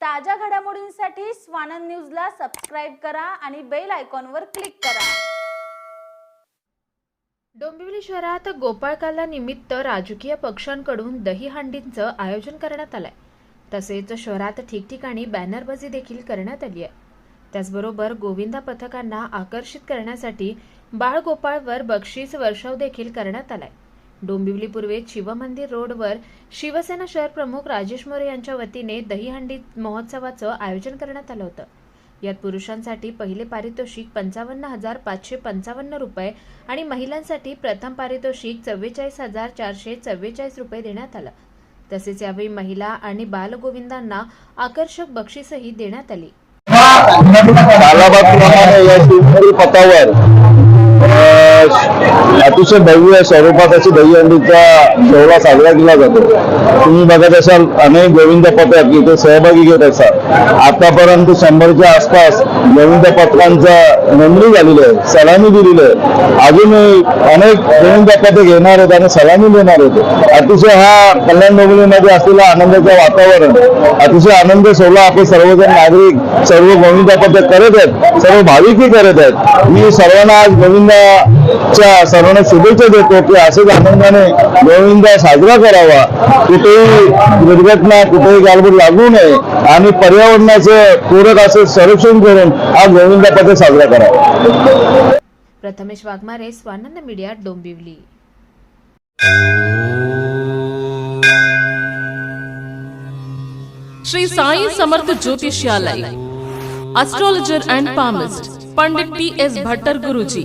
ताज्या घडामोडींसाठी स्वानंद न्यूजला सबस्क्राईब करा आणि बेल आयकॉनवर क्लिक करा. डोंबिवली शहरात गोपाळकाला निमित्त राजकीय पक्षांकडून दहीहंडींचं आयोजन करण्यात आलंय. तसेच शहरात ठिकठिकाणी बॅनरबाजी देखील करण्यात आली आहे. त्याचबरोबर गोविंदा पथकांना आकर्षित करण्यासाठी बाळगोपाळवर बक्षीस वर्षाव देखील करण्यात आलाय. डोंबिवली पूर्वे शिवमंदिर रोडवर शिवसेना शहर प्रमुख राजेश मोरे यांच्या वतीने दहीहंडी महोत्सवाचं आयोजन करण्यात आलं होतं. यात पुरुषांसाठी पहिले पारितोषिक पंचावन्न हजार पाचशे पंचावन्न रुपये आणि महिलांसाठी प्रथम पारितोषिक चव्वेचाळीस हजार चारशे चव्वेचाळीस रुपये देण्यात आलं. तसेच यावेळी महिला आणि बालगोविंदांना आकर्षक बक्षीसही देण्यात आली. अतिशय भव्य स्वरूपात अशी दहीहंडीचा सोहळा साजरा केला जातो. तुम्ही बघत असाल अनेक गोविंद पथक इथे सहभागी घेत असाल आतापर्यंत शंभरच्या आसपास गोविंद पथकांचा नोंदणी झालेली आहे सलामी दिलेली आहे. अजूनही अनेक गोविंद पथक येणार आहेत आणि सलामी देणार आहेत. अतिशय हा कल्याण डोंबिवलीमध्ये असलेला आनंदाचं वातावरण अतिशय आनंद सोहळा आपले सर्वजण नागरिक सर्व गोविंद पथक करत आहेत सर्व भाविकही करत आहेत. मी सर्वांना आज गोविंदाच्या सर्वांना शुभेच्छा देतो की असेच आनंदाने गोविंद साजरा करावा. कुठेही दुर्घटना कुठेही गालबोट लागू नये आणि पर्यावरणाचं पूरक असं संरक्षण करून हा गोविंद पथक साजरा करावा. Prathamesh Waghmare Swanand media Dombivli. Shri Sai Samarth Jyotishyalaya astrologer and palmist Pandit T S Bhattar Guruji